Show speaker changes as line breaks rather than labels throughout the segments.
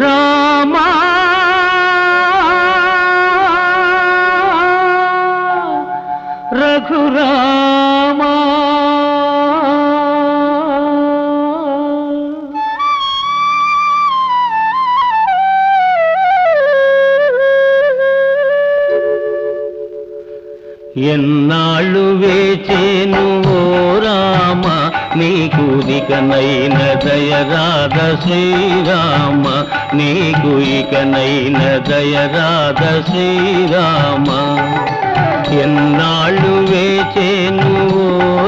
రామా. రఘురామా. ఎన్నాళ్ళు వేచేను ఓ రామ నీ ఇకనైన దయరాధ శ్రీరామ. నీకు ఇకనైన దయరాధ శ్రీరామ. ఎన్నాళ్ళు వేచేను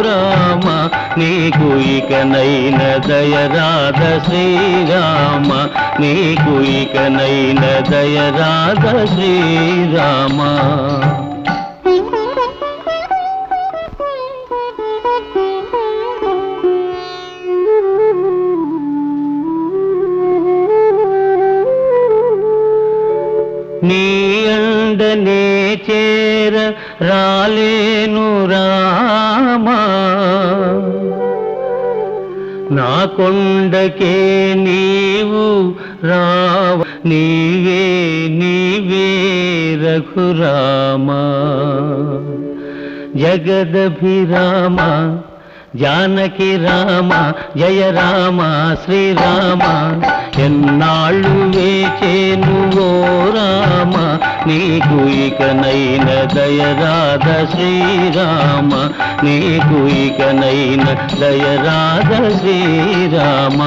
రామ నీకు ఇకనైన దయరాధ శ్రీరామ. నీకు ఇకనైన దయరాధ శ్రీరామ. నీ అండనే చేర రాలేను రామా. నా కొండకే నీవు రావ నీవే నీవే రఘురామా. జగదభిరామ జానకి రామ జయ రామ శ్రీరామ నీకు ఇకనైన దయరాధ శ్రీరామ నీకు ఇకనైన దయరాధ శ్రీరామ.